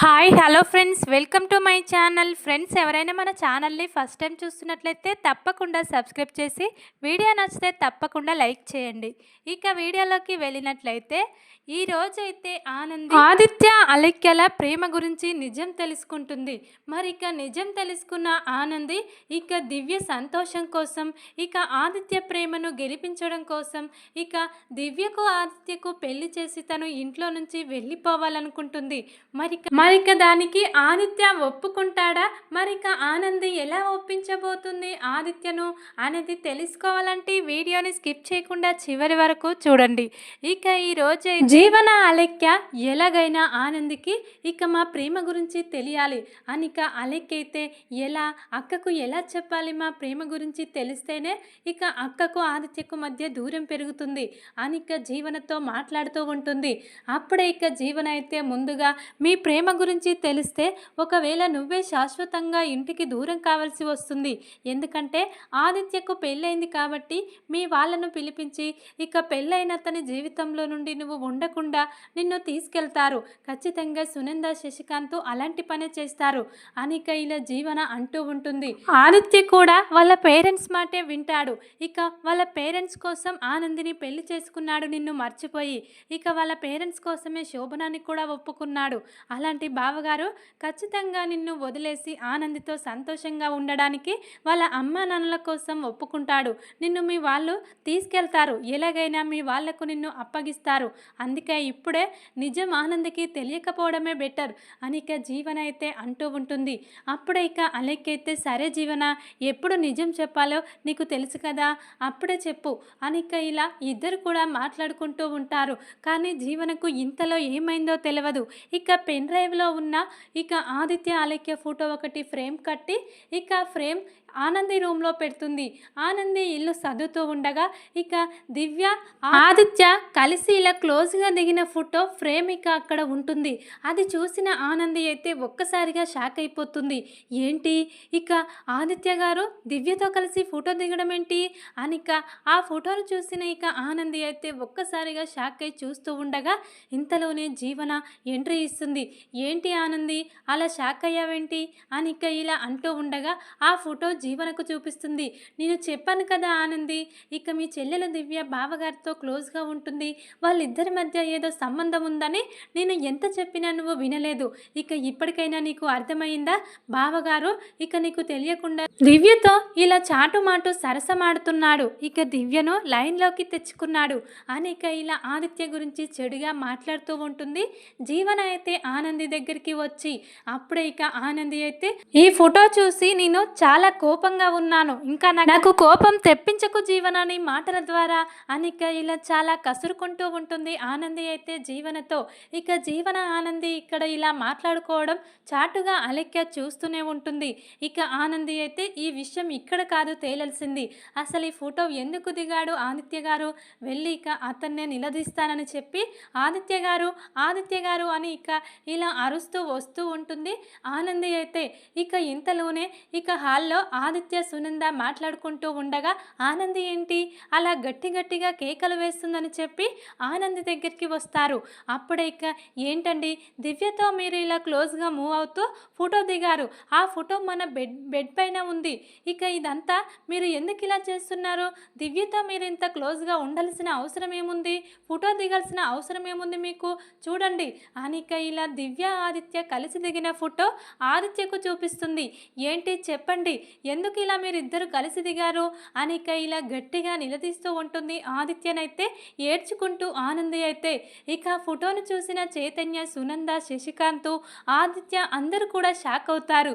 Hi hello friends. Welcome to my channel. Friends ఎవరైనా మన ఛానల్ని ఫస్ట్ టైం చూస్తున్నట్లయితే తప్పకుండా సబ్స్క్రైబ్ చేసి వీడియో నచ్చితే తప్పకుండా లైక్ చేయండి. ఇక వీడియోలోకి వెళ్ళినట్లయితే ఈ రోజైతే ఆనంద్ ఆనంది ఆదిత్య అలెక్కల ప్రేమ గురించి నిజం తెలుసుకుంటుంది. మరి ఇక నిజం తెలుసుకున్న ఆనంది ఇక దివ్య సంతోషం కోసం ఇక ఆదిత్య ప్రేమను గెలిపించడం కోసం ఇక దివ్యకు ఆదిత్యకు పెళ్ళి చేసి తను ఇంట్లో నుంచి వెళ్ళిపోవాలనుకుంటుంది. మరిక మరిక దానికి ఆదిత్య ఒప్పుకుంటాడా? మరిక ఆనంది ఎలా ఒప్పించబోతుంది ఆదిత్యను అనేది తెలుసుకోవాలంటే వీడియోని స్కిప్ చేయకుండా చివరి వరకు చూడండి. ఇక ఈరోజు జీవన అలెక్య ఎలాగైనా ఆనందికి ఇక మా ప్రేమ గురించి తెలియాలి. అని ఇక అలెక్య అయితే ఎలా అక్కకు ఎలా చెప్పాలి మా ప్రేమ గురించి తెలిస్తేనే ఇక అక్కకు ఆదిత్యకు మధ్య దూరం పెరుగుతుంది. అని ఇక జీవనతో మాట్లాడుతూ ఉంటుంది. అప్పుడే ఇక జీవన అయితే ముందుగా మీ ప్రేమ గురించి తెలిస్తే ఒకవేళ నువ్వే శాశ్వతంగా ఇంటికి దూరం కావాల్సి వస్తుంది. ఎందుకంటే ఆదిత్యకు పెళ్ళైంది కాబట్టి మీ వాళ్ళను పిలిపించి ఇక పెళ్ళైన అతని జీవితంలో నుండి నువ్వు ఉండకుండా నిన్ను తీసుకెళ్తారు. ఖచ్చితంగా సునంద శశికాంత్ అలాంటి పనే చేస్తారు. అనిక ఇలా జీవన అంటూ ఉంటుంది. ఆదిత్య కూడా వాళ్ళ పేరెంట్స్ మాటే వింటాడు. ఇక వాళ్ళ పేరెంట్స్ కోసం ఆనందిని పెళ్ళి చేసుకున్నాడు నిన్ను మర్చిపోయి. ఇక వాళ్ళ పేరెంట్స్ కోసమే శోభనాన్ని కూడా ఒప్పుకున్నాడు. అలాంటి బావగారు ఖచ్చితంగా నిన్ను వదిలేసి ఆనందితో సంతోషంగా ఉండడానికి వాళ్ళ అమ్మా నాన్నల కోసం ఒప్పుకుంటాడు. నిన్ను మీ వాళ్ళు తీసుకెళ్తారు. ఎలాగైనా మీ వాళ్ళకు నిన్ను అప్పగిస్తారు. అందుకే ఇప్పుడే నిజం ఆనందికి తెలియకపోవడమే బెటర్. అని ఇక జీవన అయితే అంటూ ఉంటుంది. అప్పుడే ఇక అలెక్కైతే సరే జీవన? ఎప్పుడు నిజం చెప్పాలో నీకు తెలుసు కదా? అప్పుడే చెప్పు. అని ఇక ఇలా ఇద్దరు కూడా మాట్లాడుకుంటూ ఉంటారు. కానీ జీవనకు ఇంతలో ఏమైందో తెలియదు ఇక పెన్ డ్రైవ్ లో ఉన్న ఇక ఆదిత్య ఆలక్య ఫోటో ఒకటి ఫ్రేమ్ కట్టి ఇక ఫ్రేమ్ ఆనంది రూమ్లో పెడుతుంది. ఆనంది ఇల్లు సర్దుతూ ఉండగా ఇక దివ్య ఆదిత్య కలిసి ఇలా క్లోజ్గా దిగిన ఫోటో ఫ్రేమ్ ఇక అక్కడ ఉంటుంది. అది చూసిన ఆనంది అయితే ఒక్కసారిగా షాక్ అయిపోతుంది. ఏంటి? ఇక ఆదిత్య గారు దివ్యతో కలిసి ఫోటో దిగడం ఏంటి? అని ఇక ఆ ఫోటోను చూసిన ఇక ఆనంది అయితే ఒక్కసారిగా షాక్ అయి చూస్తూ ఉండగా ఇంతలోనే జీవన ఎంట్రీ ఇస్తుంది. ఏంటి ఆనంది? అలా షాక్ అయ్యావేంటి? అని ఇక ఇలా అంటూ ఉండగా ఆ ఫోటో జీవనకు చూపిస్తుంది. నేను చెప్పాను కదా ఆనంది ఇక మీ చెల్లెలు దివ్య బావగారితో క్లోజ్గా ఉంటుంది. వాళ్ళిద్దరి మధ్య ఏదో సంబంధం ఉందని నేను ఎంత చెప్పినా నువ్వు వినలేదు. ఇక ఇప్పటికైనా నీకు అర్థమైందా బావగారు? ఇక నీకు తెలియకుండా దివ్యతో ఇలా చాటు మాటు సరసమాడుతున్నాడు. ఇక దివ్యను లైన్లోకి తెచ్చుకున్నాడు. అనేక ఇలా ఆదిత్య గురించి చెడుగా మాట్లాడుతూ ఉంటుంది. జీవన అయితే ఆనంది దగ్గరికి వచ్చి అప్పుడే ఇక ఆనంది అయితే ఈ ఫోటో చూసి నేను చాలా కో కోపంగా ఉన్నాను. ఇంకా నాకు కోపం తెప్పించకు జీవనాన్ని మాటల ద్వారా అనిక ఇలా చాలా కసురుకుంటూ ఉంటుంది. ఆనంది అయితే జీవనతో ఇక జీవన ఆనంది ఇక్కడ ఇలా మాట్లాడుకోవడం చాటుగా అలెక్య చూస్తూనే ఉంటుంది. ఇక ఆనంది అయితే ఈ విషయం ఇక్కడ కాదు తేలాల్సింది. అసలు ఈ ఫోటో ఎందుకు దిగాడు ఆదిత్య గారు? వెళ్ళి ఇక అతన్నే నిలదీస్తానని చెప్పి ఆదిత్య గారు ఆదిత్య గారు అని ఇక ఇలా అరుస్తూ వస్తూ ఉంటుంది. ఆనంది అయితే ఇక ఇంతలోనే ఇక హాల్లో ఆదిత్య సునంద మాట్లాడుకుంటూ ఉండగా ఆనంది ఏంటి? అలా గట్టి గట్టిగా కేకలు వేస్తుందని చెప్పి ఆనంది దగ్గరికి వస్తారు. అప్పుడే ఇక ఏంటండి? దివ్యతో మీరు ఇలా క్లోజ్గా మూవ్ అవుతూ ఫోటో దిగారు. ఆ ఫోటో మన బెడ్ బెడ్ పైన ఉంది. ఇక ఇదంతా మీరు ఎందుకు ఇలా చేస్తున్నారు? దివ్యతో మీరు ఇంత క్లోజ్గా ఉండాల్సిన అవసరం ఏముంది? ఫోటో దిగాల్సిన అవసరం ఏముంది మీకు? చూడండి. అనిక ఇలా దివ్య ఆదిత్య కలిసి దిగిన ఫోటో ఆదిత్యకు చూపిస్తుంది. ఏంటి? చెప్పండి. ఎందుకు ఇలా మీరు ఇద్దరు కలిసి దిగారు అనిక ఇలా గట్టిగా నిలదీస్తూ ఉంటుంది ఆదిత్యనైతే. ఏడ్చుకుంటూ ఆనంది అయితే. ఇక ఫోటోను చూసిన చైతన్య సునంద శశికాంత్ ఆదిత్య అందరూ కూడా షాక్ అవుతారు.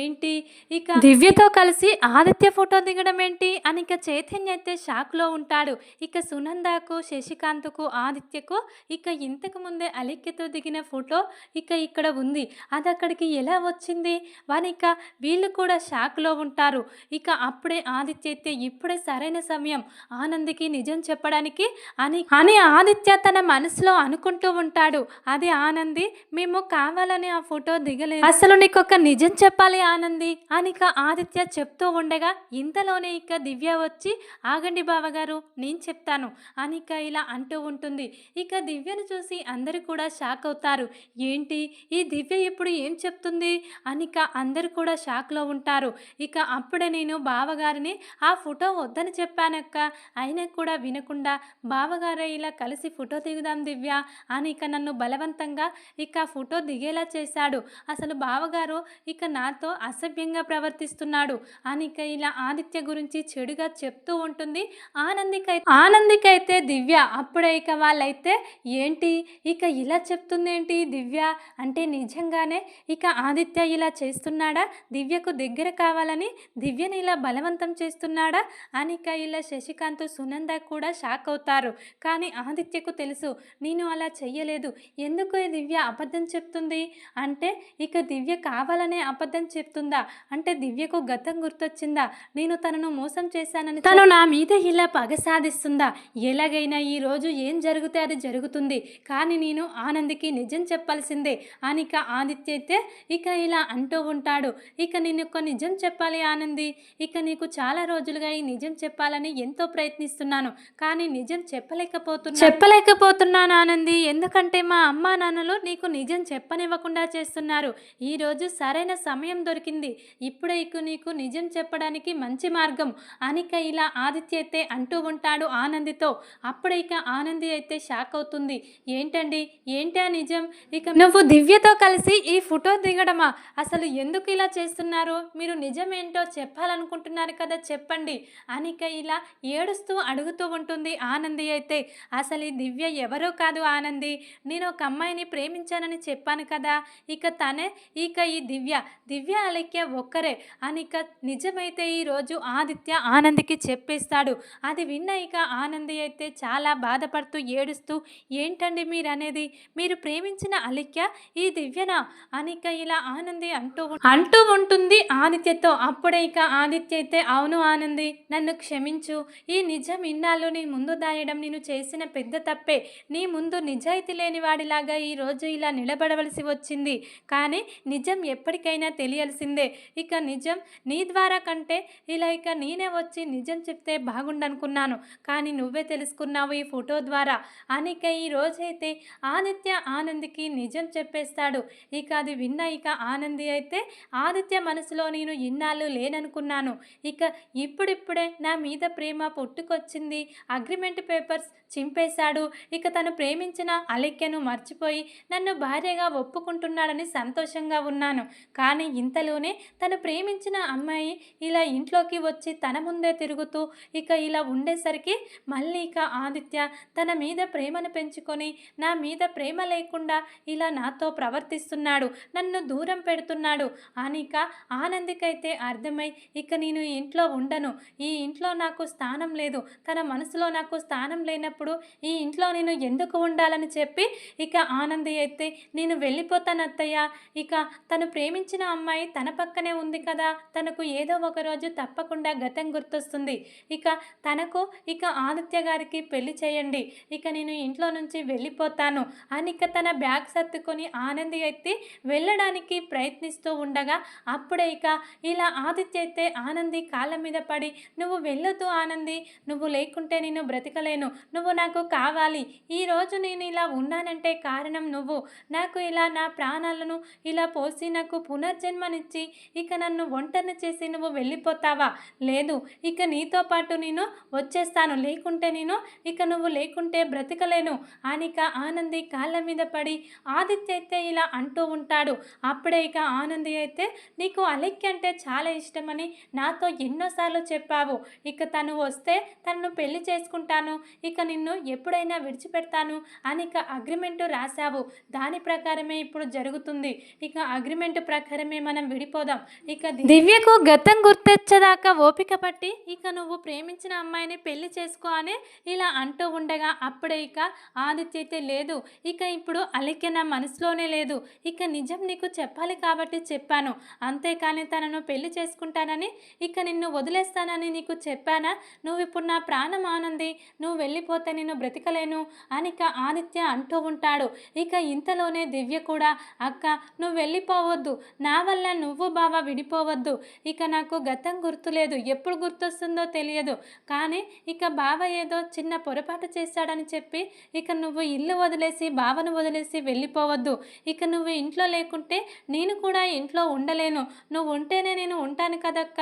ఏంటి? ఇక దివ్యతో కలిసి ఆదిత్య ఫోటో దిగడం ఏంటి? అని ఇక చైతన్య అయితే షాక్లో ఉంటాడు. ఇక సునందకు శశికాంత్కు ఆదిత్యకు ఇక ఇంతకు ముందే అలిక్యతో దిగిన ఫోటో ఇక ఇక్కడ ఉంది. అది అక్కడికి ఎలా వచ్చింది? వానిక వీళ్ళు కూడా షాక్లో ఉంటారు ఉంటారు. ఇక అప్పుడే ఆదిత్య అయితే ఇప్పుడే సరైన సమయం. ఆనందికి నిజం చెప్పడానికి అని అని ఆదిత్య తన మనసులో అనుకుంటూ ఉంటాడు. అది ఆనంది మేము కావాలని ఆ ఫోటో దిగలేదు. అసలు నీకు ఒక నిజం చెప్పాలి ఆనంది అని ఇక ఆదిత్య చెప్తూ ఉండగా ఇంతలోనే ఇక దివ్య వచ్చి ఆగండి బావగారు నేను చెప్తాను అని ఇక ఇలా అంటూ ఉంటుంది. ఇక దివ్యను చూసి అందరూ కూడా షాక్ అవుతారు. ఏంటి? ఈ దివ్య ఇప్పుడు ఏం చెప్తుంది? అనిక అందరూ కూడా షాక్లో ఉంటారు. ఇక అప్పుడే నేను బావగారిని ఆ ఫోటో వద్దని చెప్పానక్క. అయినా కూడా వినకుండా బావగారే ఇలా కలిసి ఫోటో దిగుదాం దివ్య అని ఇక నన్ను బలవంతంగా ఇక ఫోటో దిగేలా చేశాడు. అసలు బావగారు ఇక నాతో అసభ్యంగా ప్రవర్తిస్తున్నాడు అని ఇక ఇలా ఆదిత్య గురించి చెడుగా చెప్తూ ఉంటుంది. ఆనందికైతే ఆనందికైతే దివ్య అప్పుడే ఇక వాళ్ళైతే ఏంటి? ఇక ఇలా చెప్తుందేంటి దివ్య? అంటే నిజంగానే ఇక ఆదిత్య ఇలా చేస్తున్నాడా? దివ్యకు దగ్గర కావాలని దివ్యని ఇలా బలవంతం చేస్తున్నాడా? అని ఇక ఇలా శశికాంత్ సునంద కూడా షాక్ అవుతారు. కానీ ఆదిత్యకు తెలుసు నేను అలా చెయ్యలేదు. ఎందుకు ఈ దివ్య అబద్ధం చెప్తుంది? అంటే ఇక దివ్య కావాలనే అబద్ధం చెప్తుందా? అంటే దివ్యకు గతం గుర్తొచ్చిందా? నేను తనను మోసం చేశానని తను నా మీద ఇలా పగ సాధిస్తుందా? ఎలాగైనా ఈ రోజు ఏం జరిగితే అది జరుగుతుంది. కానీ నేను ఆనందికి నిజం చెప్పాల్సిందే. అని ఇక ఆదిత్య అయితే ఇక ఇలా అంటూ ఉంటాడు. ఇక నేను ఒక నిజం చెప్పాలి ఆనంది ఇక నీకు చాలా రోజులుగా ఈ నిజం చెప్పాలని ఎంతో ప్రయత్నిస్తున్నాను. కానీ నిజం చెప్పలేకపోతున్నా చెప్పలేకపోతున్నాను ఆనంది. ఎందుకంటే మా అమ్మా నాన్నలు నీకు నిజం చెప్పనివ్వకుండా చేస్తున్నారు. ఈ రోజు సరైన సమయం దొరికింది. ఇప్పుడే ఇక నీకు నిజం చెప్పడానికి మంచి మార్గం. అనిక ఇలా ఆదిత్య అయితే అంటూ ఉంటాడు ఆనందితో. అప్పుడే ఇక ఆనంది అయితే షాక్ అవుతుంది. ఏంటండి? ఏంటా నిజం? ఇక నువ్వు దివ్యతో కలిసి ఈ ఫోటో దిగడమా? అసలు ఎందుకు ఇలా చేస్తున్నారు? మీరు నిజమేంటో? ఏంటో చెప్పాలనుకుంటున్నారు కదా చెప్పండి. అనిక ఇలా ఏడుస్తూ అడుగుతూ ఉంటుంది ఆనంది అయితే. అసలు ఈ దివ్య ఎవరో కాదు ఆనంది. నేను ఒక అమ్మాయిని ప్రేమించానని చెప్పాను కదా. ఇక తనే ఇక ఈ దివ్య దివ్య అలెక్య ఒక్కరే. అనిక నిజమైతే ఈరోజు ఆదిత్య ఆనందికి చెప్పేస్తాడు. అది విన్న ఇక ఆనంది అయితే చాలా బాధపడుతూ ఏడుస్తూ ఏంటండి మీరు అనేది మీరు ప్రేమించిన అలిక్య ఈ దివ్యనా? అనిక ఇలా ఆనంది అంటూ అంటూ ఉంటుంది ఆదిత్యతో. అప్పుడే ఇక ఆదిత్య అయితే అవును ఆనంది నన్ను క్షమించు. ఈ నిజం ఇన్నాళ్ళు నీ ముందు దాయడం నేను చేసిన పెద్ద తప్పే. నీ ముందు నిజాయితీ లేని వాడిలాగా ఈ రోజు ఇలా నిలబడవలసి వచ్చింది. కానీ నిజం ఎప్పటికైనా తెలియాల్సిందే. ఇక నిజం నీ ద్వారా కంటే ఇలా ఇక నేనే వచ్చి నిజం చెప్తే బాగుండనుకున్నాను. కానీ నువ్వే తెలుసుకున్నావు ఈ ఫోటో ద్వారా. అనిక ఈ రోజైతే ఆదిత్య ఆనందికి నిజం చెప్పేస్తాడు. ఇక అది విన్న ఇక ఆనంది అయితే ఆదిత్య మనసులో నేను ఇన్నాళ్ళు లేననుకున్నాను. ఇక ఇప్పుడిప్పుడే నా మీద ప్రేమ పుట్టుకొచ్చింది. అగ్రిమెంట్ పేపర్స్ చింపేశాడు. ఇక తను ప్రేమించిన అలెక్యను మర్చిపోయి నన్ను భార్యగా ఒప్పుకుంటున్నాడని సంతోషంగా ఉన్నాను. కానీ ఇంతలోనే తను ప్రేమించిన అమ్మాయి ఇలా ఇంట్లోకి వచ్చి తన ముందే తిరుగుతూ ఇక ఇలా ఉండేసరికి మళ్ళీ ఇక ఆదిత్య తన మీద ప్రేమను పెంచుకొని నా మీద ప్రేమ లేకుండా ఇలా నాతో ప్రవర్తిస్తున్నాడు. నన్ను దూరం పెడుతున్నాడు. అనిక ఆనందికైతే అర్థమై ఇక నేను ఈ ఇంట్లో ఉండను. ఈ ఇంట్లో నాకు స్థానం లేదు. తన మనసులో నాకు స్థానం లేనప్పుడు ఈ ఇంట్లో నేను ఎందుకు ఉండాలని చెప్పి ఇక ఆనంది అయితే నేను వెళ్ళిపోతాను అత్తయ్య. ఇక తను ప్రేమించిన అమ్మాయి తన పక్కనే ఉంది కదా. తనకు ఏదో ఒక రోజు తప్పకుండా గతం గుర్తొస్తుంది. ఇక తనకు ఇక ఆదిత్య గారికి పెళ్ళి చేయండి. ఇక నేను ఇంట్లో నుంచి వెళ్ళిపోతాను అని ఇక తన బ్యాగ్ సర్దుకొని ఆనంది అయితే వెళ్ళడానికి ప్రయత్నిస్తూ ఉండగా అప్పుడే ఇక ఇలా ఆదిత్య అయితే ఆనంది కాళ్ళ మీద పడి నువ్వు వెళ్ళొద్దు ఆనంది నువ్వు లేకుంటే నేను బ్రతకలేను నువ్వు నాకు కావాలి. ఈరోజు నేను ఇలా ఉన్నానంటే కారణం నువ్వు. నాకు ఇలా నా ప్రాణాలను ఇలా పోసి నాకు పునర్జన్మనిచ్చి ఇక నన్ను ఒంటరిని చేసి నువ్వు వెళ్ళిపోతావా? లేదు ఇక నీతో పాటు నేను వచ్చేస్తాను. లేకుంటే నేను ఇక నువ్వు లేకుంటే బ్రతకలేను. అనిక ఆనంది కాళ్ళ మీద పడి ఆదిత్య అయితే ఇలా అంటూ ఉంటాడు. అప్పుడే ఇక ఆనంది అయితే నీకు అలెక్కి అంటే చాలా ఇష్టమని నాతో ఎన్నోసార్లు చెప్పావు. ఇక తను వస్తే తనను పెళ్ళి చేసుకుంటాను. ఇక నిన్ను ఎప్పుడైనా విడిచిపెడతాను అని ఇక అగ్రిమెంట్ రాశావు. దాని ప్రకారమే ఇప్పుడు జరుగుతుంది. ఇక అగ్రిమెంట్ ప్రకారమే మనం విడిపోదాం. ఇక దివ్యకు గతం గుర్తొచ్చేదాకా ఓపిక పట్టి ఇక నువ్వు ప్రేమించిన అమ్మాయిని పెళ్ళి చేసుకో అని ఇలా అంటూ ఉండగా అప్పుడే ఇక ఆదిత్య అయితే లేదు. ఇక ఇప్పుడు అలిక్య నా మనసులోనే లేదు. ఇక నిజం నీకు చెప్పాలి కాబట్టి చెప్పాను. అంతేకాని తనను పెళ్ళి చేసుకుంటానని ఇక నిన్ను వదిలేస్తానని నీకు చెప్పానా? నువ్వు ఇప్పుడు నా ప్రాణం ఆనంది. నువ్వు వెళ్ళిపోతే నేను బ్రతికలేను అనిక ఆదిత్య అంటూ ఉంటాడు. ఇక ఇంతలోనే దివ్య కూడా అక్క నువ్వు వెళ్ళిపోవద్దు. నా వల్ల నువ్వు బావ విడిపోవద్దు. ఇక నాకు గతం గుర్తులేదు. ఎప్పుడు గుర్తొస్తుందో తెలియదు. కానీ ఇక బావ ఏదో చిన్న పొరపాటు చేశాడని చెప్పి ఇక నువ్వు ఇల్లు వదిలేసి బావను వదిలేసి వెళ్ళిపోవద్దు. ఇక నువ్వు ఇంట్లో లేకుంటే నేను కూడా ఇంట్లో ఉండలేను. నువ్వు ఉంటేనే నేను ఉంటాను కదక్క.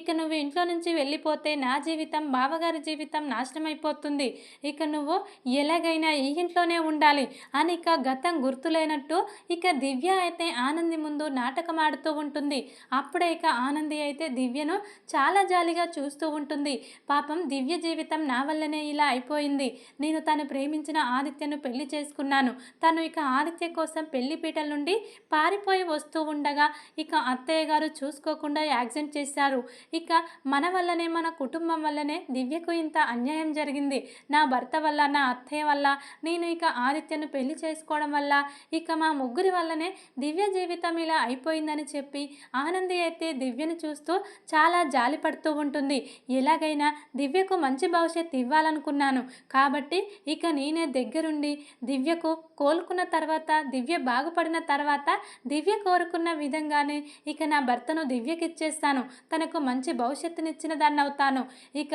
ఇక నువ్వు ఇంట్లో నుంచి వెళ్ళిపోతే నా జీవితం బావగారి జీవితం నాశనం అయిపోతుంది ఇక నువ్వు ఎలాగైనా ఈ ఇంట్లోనే ఉండాలి అని ఇక గతం గుర్తులేనట్టు ఇక దివ్య అయితే ఆనంది ముందు నాటకం ఆడుతూ ఉంటుంది. అప్పుడే ఇక ఆనంది అయితే దివ్యను చాలా జాలిగా చూస్తూ ఉంటుంది. పాపం దివ్య జీవితం నా వల్లనే ఇలా అయిపోయింది. నేను తను ప్రేమించిన ఆదిత్యను పెళ్ళి చేసుకున్నాను. తను ఇక ఆదిత్య కోసం పెళ్ళి పీటల నుండి పారిపోయి వస్తూ ఉండగా ఇక అత్తయ్య గారు చూసుకోకుండా యాక్సిడెంట్ చేశారు. ఇక మన వల్లనే మన కుటుంబం వల్లనే దివ్యకు ఇంత అన్యాయం జరిగింది. నా భర్త వల్ల నా అత్తయ్య వల్ల నేను ఇక ఆదిత్యను పెళ్ళి చేసుకోవడం వల్ల ఇక మా ముగ్గురి వల్లనే దివ్య జీవితం ఇలా అయిపోయిందని చెప్పి ఆనంది అయితే దివ్యను చూస్తూ చాలా జాలిపడుతూ ఉంటుంది. ఎలాగైనా దివ్యకు మంచి భవిష్యత్తు ఇవ్వాలనుకున్నాను. కాబట్టి ఇక నేనే దగ్గరుండి దివ్యకు కోలుకున్న తర్వాత దివ్య బాగుపడిన తర్వాత దివ్య కోరుకున్న విధంగానే ఇక నా భర్తను దివ్యకి చేస్తాను. తనకు మంచి భవిష్యత్తునిచ్చిన దాన్ని అవుతాను ఇక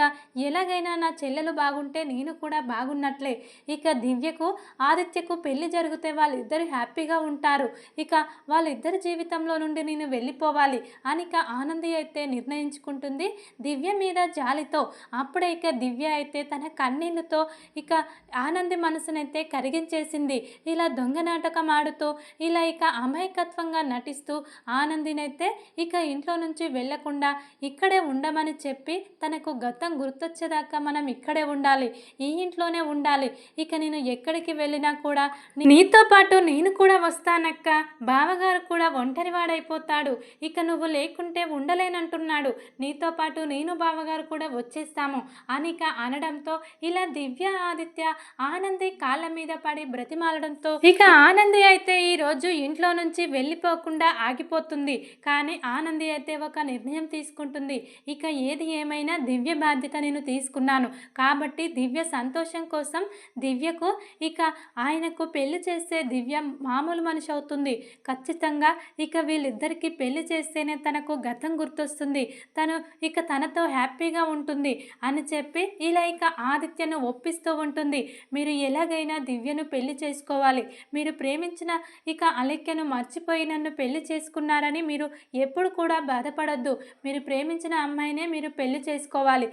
ఎలాగైనా నా చెల్లెలు బాగుంటే నేను కూడా బాగున్నట్లే. ఇక దివ్యకు ఆదిత్యకు పెళ్ళి జరిగితే వాళ్ళిద్దరు హ్యాపీగా ఉంటారు. ఇక వాళ్ళిద్దరి జీవితంలో నుండి నేను వెళ్ళిపోవాలి అని ఇక ఆనంది అయితే నిర్ణయించుకుంటుంది దివ్య మీద జాలితో. అప్పుడే ఇక దివ్య అయితే తన కన్నీళ్ళతో ఇక ఆనంది మనసునైతే కరిగించేసింది. ఇలా దొంగ నాటకం ఆడుతూ ఇలా ఇక అమాయకత్వంగా నటిస్తూ ఆనందినైతే ఇక ఇంట్లో నుంచి వెళ్ళకుండా ఇక్కడే ఉండమని చెప్పి తనకు గతం గుర్తొచ్చేదాకా మనం ఇక్కడే ఉండాలి ఈ ఇంట్లోనే ఉండాలి. ఇక నేను ఎక్కడికి వెళ్ళినా కూడా నీతో పాటు నేను కూడా వస్తానక్క. బావగారు కూడా ఒంటరివాడైపోతాడు ఇక నువ్వు లేకుంటే ఉండలేనంటున్నాడు. నీతో పాటు నేను బావగారు కూడా వచ్చేస్తాము అనిక అనడంతో ఇలా దివ్య ఆదిత్య ఆనంది కాళ్ళ మీద పడి బ్రతిమాలడంతో ఇక ఆనంది అయితే ఈ రోజు ఇంట్లో నుంచి వెళ్ళిపోకుండా ఆగిపోతుంది. కానీ ఆనంది అయితే ఒక నిర్ణయం తీసుకుంటుంది. ఇక ఏది ఏమైనా దివ్య బాధ్యత నేను తీసుకున్నాను. కాబట్టి దివ్య సంతోషం కోసం దివ్యకు ఇక ఆయనకు పెళ్ళి చేస్తే దివ్య మామూలు మనిషి అవుతుంది. ఖచ్చితంగా ఇక వీళ్ళిద్దరికీ పెళ్ళి చేస్తేనే తనకు గతం గుర్తొస్తుంది. తను ఇక తనతో హ్యాపీగా ఉంటుంది అని చెప్పి ఇలా ఇక ఆదిత్యను ఒప్పిస్తూ ఉంటుంది. మీరు ఎలాగైనా దివ్యను పెళ్ళి చేసుకోవాలి. మీరు ప్రేమించిన ఇక అలెక్యను మర్చిపోయి నన్ను పెళ్ళి చేసుకున్నారని మీరు ఎప్పుడు కూడా బాధపడద్దు మీరు ప్రేమించిన అమ్మాయినే మీరు పెళ్ళి చేసుకోవాలి.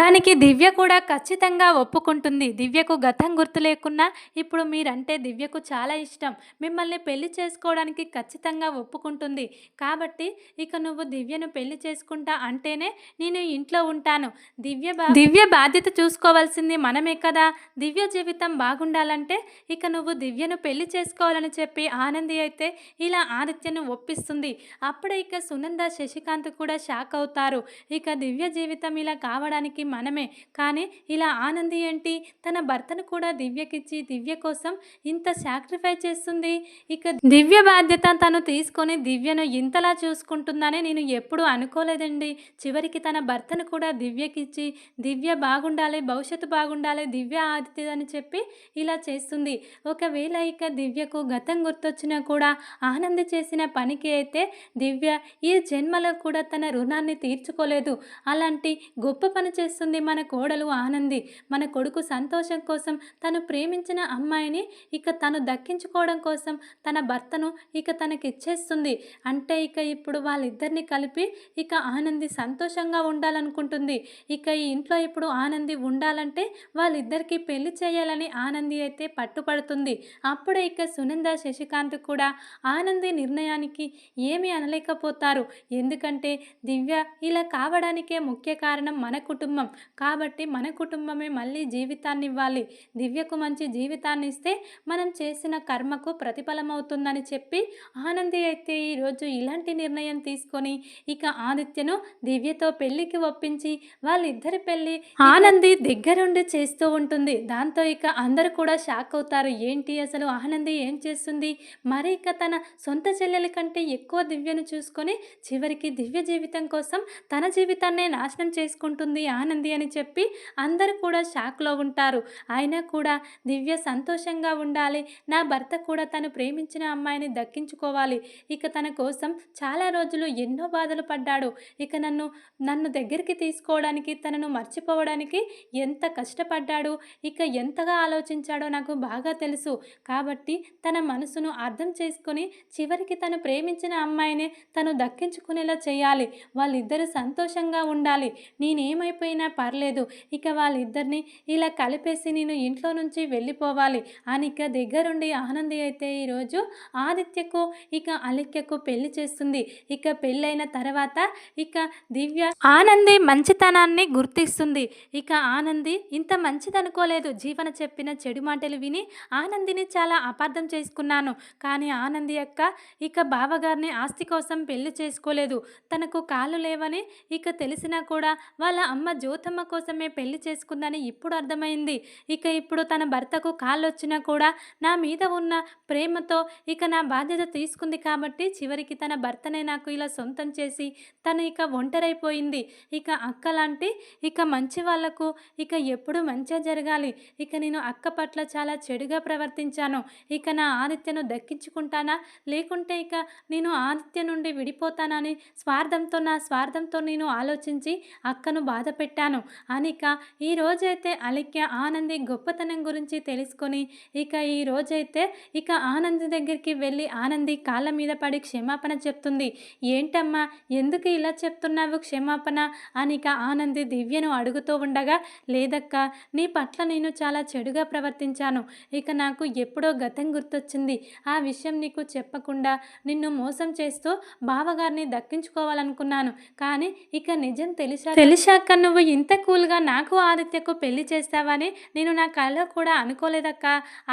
దానికి దివ్య కూడా ఖచ్చితంగా ఒప్పుకుంటుంది. దివ్యకు గతం గుర్తు లేకున్నా ఇప్పుడు మీరంటే దివ్యకు చాలా ఇష్టం. మిమ్మల్ని పెళ్ళి చేసుకోవడానికి ఖచ్చితంగా ఒప్పుకుంటుంది. కాబట్టి ఇక నువ్వు దివ్యను పెళ్ళి చేసుకుంటా అంటేనే నేను ఇంట్లో ఉంటాను. దివ్య బా దివ్య బాధ్యత చూసుకోవాల్సింది మనమే కదా. దివ్య జీవితం బాగుండాలంటే ఇక నువ్వు దివ్యను పెళ్ళి చేసుకోవాలని చెప్పి ఆనంది అయితే ఇలా ఆదిత్యను ఒప్పిస్తుంది. అప్పుడే ఇక సునంద శశి శశికాంత్ కూడా షాక్ అవుతారు. ఇక దివ్య జీవితం ఇలా కావడానికి మనమే. కానీ ఇలా ఆనంది ఏంటి? తన భర్తను కూడా దివ్యకిచ్చి దివ్య కోసం ఇంత సాక్రిఫై చేస్తుంది? ఇక దివ్య బాధ్యత తను తీసుకొని దివ్యను ఇంతలా చూసుకుంటుందని నేను ఎప్పుడు అనుకోలేదండి. చివరికి తన భర్తను కూడా దివ్యకిచ్చి దివ్య బాగుండాలి భవిష్యత్తు బాగుండాలి దివ్య ఆదిత్య అని చెప్పి ఇలా చేస్తుంది. ఒకవేళ ఇక దివ్యకు గతం గుర్తొచ్చినా కూడా ఆనంది చేసిన పనికి అయితే దివ్య ఈ జన్మల కూడా తన రుణాన్ని తీర్చుకోలేదు. అలాంటి గొప్ప పని చేస్తుంది మన కోడలు ఆనంది. మన కొడుకు సంతోషం కోసం తను ప్రేమించిన అమ్మాయిని ఇక తను దక్కించుకోవడం కోసం తన భర్తను ఇక తనకి ఇచ్చేస్తుంది అంటే ఇక ఇప్పుడు వాళ్ళిద్దరిని కలిపి ఇక ఆనంది సంతోషంగా ఉండాలనుకుంటుంది. ఇక ఈ ఇంట్లో ఇప్పుడు ఆనంది ఉండాలంటే వాళ్ళిద్దరికీ పెళ్ళి చేయాలని ఆనంది అయితే పట్టుపడుతుంది. అప్పుడే ఇక సునంద శశికాంత్ కూడా ఆనంది నిర్ణయానికి ఏమీ అనలేకపోతారు. ఎందుకంటే దివ్య ఇలా కావడానికే ముఖ్య కారణం మన కుటుంబం. కాబట్టి మన కుటుంబమే మళ్ళీ జీవితాన్ని ఇవ్వాలి దివ్యకు మంచి జీవితాన్ని ఇస్తే మనం చేసిన కర్మకు ప్రతిఫలం అవుతుందని చెప్పి ఆనంది అయితే ఈరోజు ఇలాంటి నిర్ణయం తీసుకొని ఇక ఆదిత్యను దివ్యతో పెళ్ళికి ఒప్పించి వాళ్ళిద్దరి పెళ్ళి ఆనంది దగ్గరుండి చేస్తూ ఉంటుంది. దాంతో ఇక అందరూ కూడా షాక్ అవుతారు. ఏంటి అసలు ఆనంది ఏం చేస్తుంది? మరి ఇక తన సొంత చెల్లెల కంటే ఎక్కువ దివ్యను చూసుకొని చివరికి దివ్య జీవితం కోసం తన జీవితాన్నే నాశనం చేసుకుంటుంది ఆనంది అని చెప్పి అందరూ కూడా షాక్లో ఉంటారు. అయినా కూడా దివ్య సంతోషంగా ఉండాలి. నా భర్త కూడా తను ప్రేమించిన అమ్మాయిని దక్కించుకోవాలి. ఇక తన కోసం చాలా రోజులు ఎన్నో బాధలు పడ్డాడు. ఇక నన్ను నన్ను దగ్గరికి తీసుకోవడానికి తనను మర్చిపోవడానికి ఎంత కష్టపడ్డాడు ఇక ఎంతగా ఆలోచించాడో నాకు బాగా తెలుసు. కాబట్టి తన మనసును అర్థం చేసుకొని చివరికి తను ప్రేమించిన అమ్మాయిని తను దక్కించుకునేలా చేయాలి. వాళ్ళిద్దరూ సంతోషంగా ఉండాలి. నేనేమైపోయినా పర్లేదు. ఇక వాళ్ళిద్దరిని ఇలా కలిపేసి నేను ఇంట్లో నుంచి వెళ్ళిపోవాలి. అని ఇక దగ్గరుండి ఆనంది అయితే ఈరోజు ఆదిత్యకు ఇక అలిక్యకు పెళ్ళి చేస్తుంది. ఇక పెళ్ళైన తర్వాత ఇక దివ్య ఆనంది మంచితనాన్ని గుర్తిస్తుంది. ఇక ఆనంది ఇంత మంచిదనుకోలేదు. జీవన చెప్పిన చెడు మాటలు విని ఆనందిని చాలా అపార్థం చేసుకున్నాను. కానీ ఆనంది యొక్క ఇక బావగారిని ఆస్తి కోసం పెళ్ళి చేసుకోలేదు. తనకు కాలు లేవని ఇక తెలిసినా కూడా వాళ్ళ అమ్మ జ్యోతమ్మ కోసమే పెళ్ళి చేసుకుందని ఇప్పుడు అర్థమైంది. ఇక ఇప్పుడు తన భర్తకు కాళ్ళు వచ్చినా కూడా నా మీద ఉన్న ప్రేమతో ఇక నా బాధ్యత తీసుకుంది కాబట్టి చివరికి తన భర్తనే నాకు ఇలా సొంతం చేసి తను ఇక ఒంటరైపోయింది. ఇక అక్క లాంటి ఇక మంచి వాళ్ళకు ఇక ఎప్పుడు మంచిగా జరగాలి. ఇక నేను అక్క పట్ల చాలా చెడుగా ప్రవర్తించాను. ఇక నా ఆదిత్యను దక్కించుకుంటానా? లేకుంటే ఇక నేను ఆదిత్య నుండి విడిపోతానని స్వార్థంతో నా స్వార్థంతో నేను ఆలోచించి అక్కను బాధ పెట్టాను అనిక ఈ రోజైతే అలిక్య ఆనంది గొప్పతనం గురించి తెలుసుకొని ఇక ఈ రోజైతే ఇక ఆనంది దగ్గరికి వెళ్ళి ఆనంది కాళ్ళ మీద పడి క్షమాపణ చెప్తుంది. ఏంటమ్మా ఎందుకు ఇలా చెప్తున్నావు క్షమాపణ? అనిక ఆనంది దివ్యను అడుగుతూ ఉండగా లేదక్క నీ పట్ల నేను చాలా చెడుగా ప్రవర్తించాను. ఇక నాకు ఎప్పుడో గతం గుర్తొచ్చింది. ఆ విషయం నీకు చెప్పకుండా నిన్ను మోసం చేస్తూ బావగారిని దక్కించు దక్కించుకోవాలనుకున్నాను కానీ ఇక నిజం తెలిసా తెలిసాక నువ్వు ఇంత కూల్గా నాకు ఆదిత్యకు పెళ్ళి చేస్తావని నేను నా కళ్ళ కూడా అనుకోలేదక్క.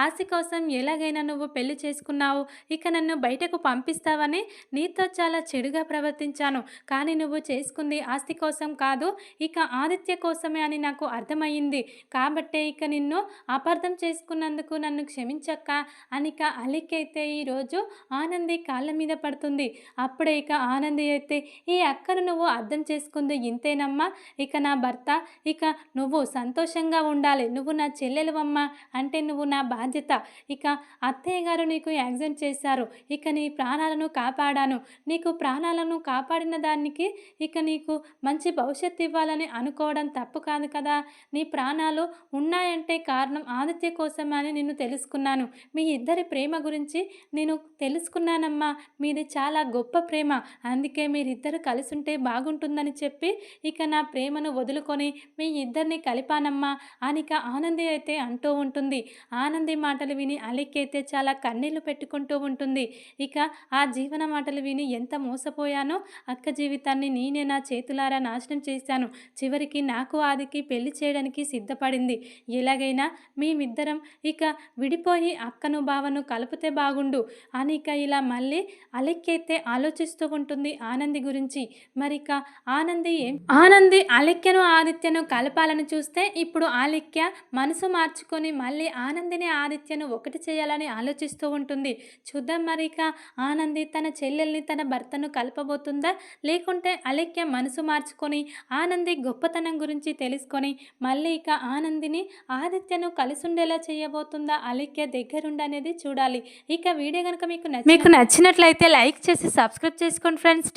ఆశ కోసం ఎలాగైనా నువ్వు పెళ్ళి చేసుకున్నావు. ఇక నన్ను బయటకు పంపిస్తావని నీతో చాలా చెడుగా ప్రవర్తించాను. కానీ నువ్వు చేసుకుంది ఆస్తి కోసం కాదు ఇక ఆదిత్య కోసమే అని నాకు అర్థమయ్యింది. కాబట్టే ఇక నిన్ను అపార్థం చేసుకున్నందుకు నన్ను క్షమించక్క అనిక అలికైతే ఈరోజు ఆనంది కాళ్ళ మీద పడుతుంది. అప్పుడే ఇక ఆనంది అయితే ఈ అక్కను నువ్వు అర్థం చేసుకుంది ఇంతేనమ్మా. ఇక నా భర్త ఇక నువ్వు సంతోషంగా ఉండాలి. నువ్వు నా చెల్లెలువమ్మా అంటే నువ్వు నా బాధ్యత. ఇక అత్తయ్య గారు నీకు యాక్సిడెంట్ చేశారు. ఇక నీ ప్రాణాలను కాపాడాను. నీకు ప్రాణాలను కాపాడిన దానికి ఇక నీకు మంచి భవిష్యత్తు ఇవ్వాలని అనుకోవడం తప్పు కాదు కదా. నీ ప్రాణాలు ఉన్నాయంటే కారణం ఆదిత్య కోసమని నేను తెలుసుకున్నాను. మీ ఇద్దరి ప్రేమ గురించి నేను తెలుసుకున్నానమ్మా. మీది చాలా గొప్ప ప్రేమ. అందుకే మీరిద్దరు కలిసి ఉంటే బాగుంటుందని చెప్పి ఇక నా ప్రేమను వదులుకొని మీ ఇద్దరిని కలిపానమ్మా అనిక ఆనంది అయితే అంటూ ఉంటుంది. ఆనంది మాటలు విని అలికైతే చాలా కన్నీళ్ళు పెట్టుకుంటూ ఉంటుంది. ఇక ఆ జీవన మాటలు విని ఎంత మోసపోయానో అక్క జీవితాన్ని నేనే నా చేతులారా నాశనం చేశాను. చివరికి నాకు ఆదికి పెళ్ళి చేయడానికి సిద్ధపడింది. ఎలాగైనా మేమిద్దరం ఇక విడిపోయి అక్కను బావను కలిపితే బాగుండు అని ఇక ఇలా మళ్ళీ అలెక్కైతే ఆలోచిస్తూ ఉంటుంది. ఆనంది గురించి. మరిక ఆనంది ఏం? ఆనంది అలెక్యను ఆదిత్యను కలపాలని చూస్తే ఇప్పుడు ఆలిక్య మనసు మార్చుకొని మళ్ళీ ఆనందిని ఆదిత్యను ఒకటి చేయాలని ఆలోచిస్తూ ఉంటుంది. చూద్దాం మరిక ఆనంది తన చెల్లెల్ని తన భర్తను కలపబోతుందా? లేకుంటే అలెక్య మనసు మార్చుకొని ఆనంది గొప్పతనం గురించి తెలుసుకొని మళ్ళీ ఇక ఆనందిని ఆదిత్యను కలిసి ఉండేలా చేయబోతుందా? అలెక్య దగ్గరుండనేది చూడాలి. ఇక వీడియో కనుక మీకు మీకు నచ్చినట్లయితే లైక్ చేసి సబ్స్క్రైబ్ చేసుకోండి friends.